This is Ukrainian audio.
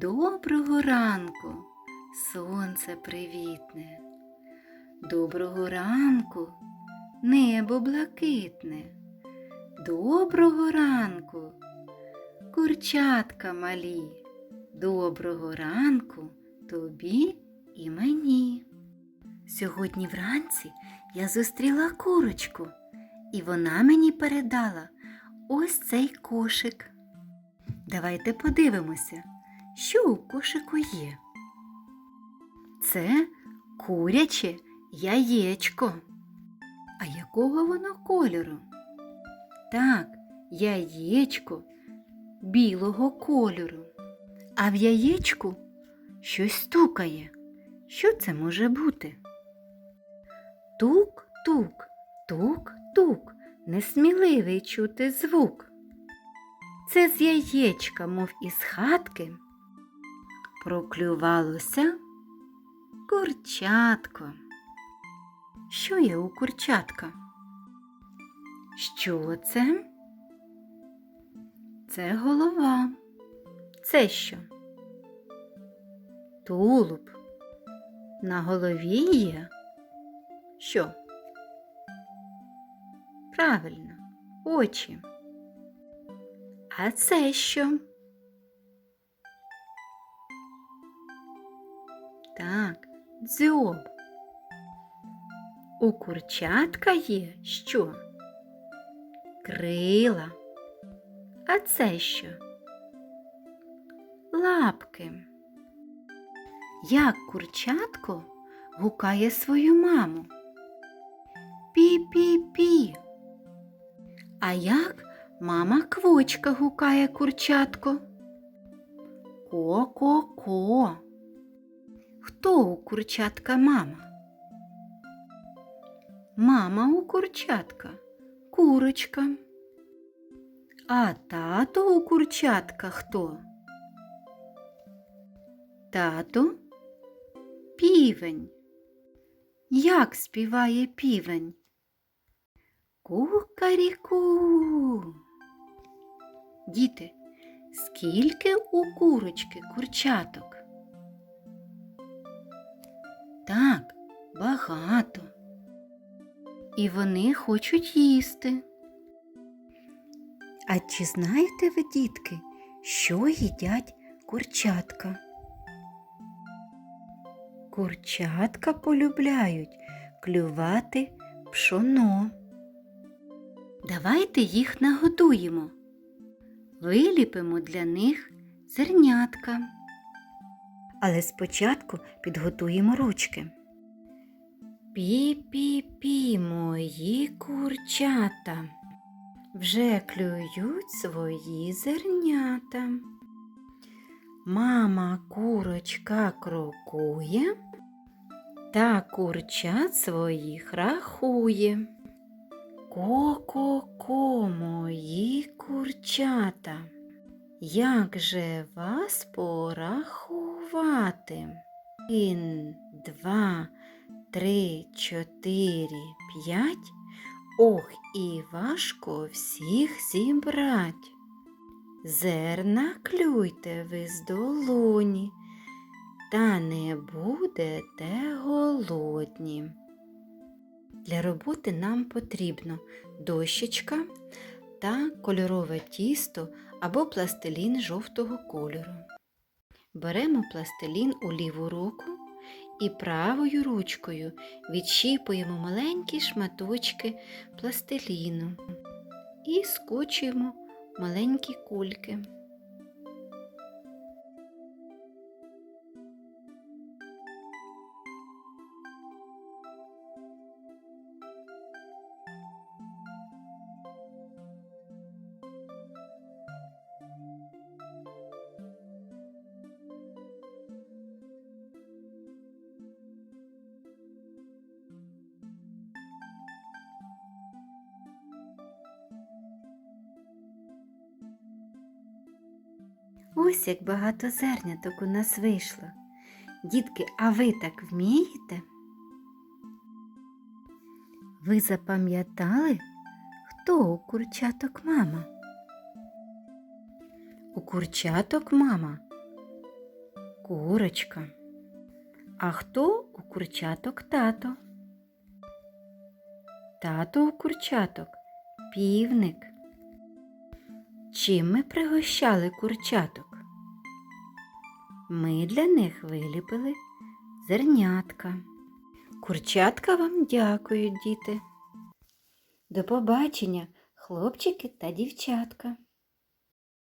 Доброго ранку, сонце привітне. Доброго ранку, небо блакитне. Доброго ранку, курчатка малі. Доброго ранку тобі і мені. Сьогодні вранці я зустріла курочку, і вона мені передала ось цей кошик. Давайте подивимося, що у кошику є. Це куряче яєчко. А якого воно кольору? Так, яєчко білого кольору. А в яєчку щось стукає. Що це може бути? Тук-тук, тук-тук, несміливий чути звук. Це з яєчка, мов із хатки, проклювалося курчатко. Що є у курчатка? Що це? Це голова. Це що? Тулуб. На голові є. Що? Правильно, очі. А це що? Так, дзьоб. У курчатка є що? Крила. А це що? Лапки. Як курчатко гукає свою маму? Пі-пі-пі. А як мама квочка гукає курчатко? Ко-ко-ко. Хто у курчатка мама? Мама у курчатка курочка. А тато у курчатка хто? Тато півень. Як співає півень? Кукаріку. Діти, скільки у курочки курчаток? Багато. І вони хочуть їсти. А чи знаєте ви, дітки, що їдять курчатка? Курчатка полюбляють клювати пшоно. Давайте їх нагодуємо. Виліпимо для них зернятка. Але спочатку підготуємо ручки. Пі-пі-пі, мої курчата вже клюють свої зернята. Мама курочка крокує та курчат своїх рахує. Ко-ко-ко, мої курчата, як же вас порахувати? Один, два, три, чотири, п'ять. Ох, і важко всіх зібрать. Зерна клюйте ви з долоні, та не будете голодні. Для роботи нам потрібно дощечка та кольорове тісто або пластилін жовтого кольору. Беремо пластилін у ліву руку і правою ручкою відщіпуємо маленькі шматочки пластиліну і скочуємо маленькі кульки. Ось як багато зерняток у нас вийшло. Дітки, а ви так вмієте? Ви запам'ятали, хто у курчаток мама? У курчаток мама Курочка. А хто у курчаток тато? Тато у курчаток півник. Чим ми пригощали курчаток? Ми для них виліпили зернятка. Курчатка вам дякують, діти. До побачення, хлопчики та дівчатка.